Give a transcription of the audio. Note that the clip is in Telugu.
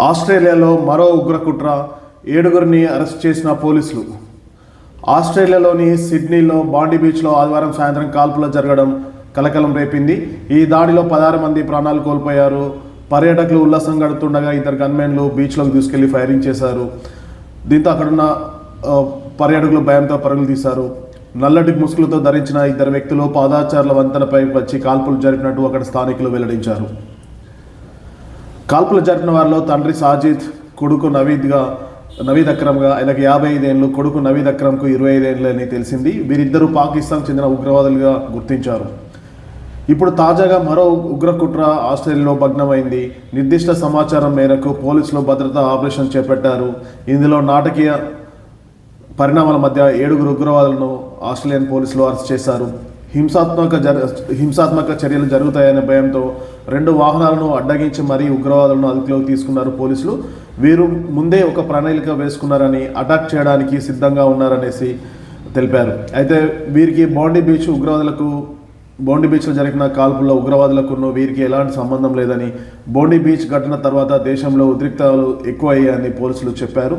ఆస్ట్రేలియాలో మరో ఉగ్రకుట్ర ఏడుగురిని అరెస్ట్ చేసిన పోలీసులు. ఆస్ట్రేలియాలోని సిడ్నీలో బాండి బీచ్లో ఆదివారం సాయంత్రం కాల్పులు జరగడం కలకలం రేపింది. ఈ దాడిలో పదహారు మంది ప్రాణాలు కోల్పోయారు. పర్యాటకులు ఉల్లాసం గడుతుండగా ఇద్దరు గన్మెన్లు బీచ్లోకి తీసుకెళ్ళి ఫైరింగ్ చేశారు. దీంతో అక్కడున్న పర్యాటకులు భయంతో పరుగులు తీశారు. నల్లటి ముసుగులతో ధరించిన ఇద్దరు వ్యక్తులు పాదాచారుల వంతెనపై వచ్చి కాల్పులు జరిపినట్టు అక్కడ స్థానికులు వెల్లడించారు. కాల్పులు జరిపిన వారిలో తండ్రి సాజిద్ కొడుకు నవీద్గా నవీద్ అక్రమ్గా ఆయనకు యాభై ఐదేళ్ళు కొడుకు నవీద్ అక్రమ్కు ఇరవై ఐదేళ్ళు అని తెలిసింది. వీరిద్దరూ పాకిస్తాన్ చెందిన ఉగ్రవాదులుగా గుర్తించారు. ఇప్పుడు తాజాగా మరో ఉగ్రకుట్ర ఆస్ట్రేలియాలో భగ్నమైంది. నిర్దిష్ట సమాచారం మేరకు పోలీసులు భద్రతా ఆపరేషన్ చేపట్టారు. ఇందులో నాటకీయ పరిణామాల మధ్య ఏడుగురు ఉగ్రవాదులను ఆస్ట్రేలియన్ పోలీసులు అరెస్ట్ చేశారు. హింసాత్మక జర హింసాత్మక చర్యలు జరుగుతాయనే భయంతో రెండు వాహనాలను అడ్డగించి మరీ ఉగ్రవాదులను అదుపులోకి తీసుకున్నారు పోలీసులు. వీరు ముందే ఒక ప్రణాళిక వేసుకున్నారని అటాక్ చేయడానికి సిద్ధంగా ఉన్నారనేసి తెలిపారు. అయితే వీరికి బాండీ బీచ్ ఉగ్రవాదులకు బోండి బీచ్లో జరిగిన కాల్పుల్లో ఉగ్రవాదులకు వీరికి ఎలాంటి సంబంధం లేదని బోండి బీచ్ ఘటన తర్వాత దేశంలో ఉద్రిక్తాలు ఎక్కువయ్యాయని పోలీసులు చెప్పారు.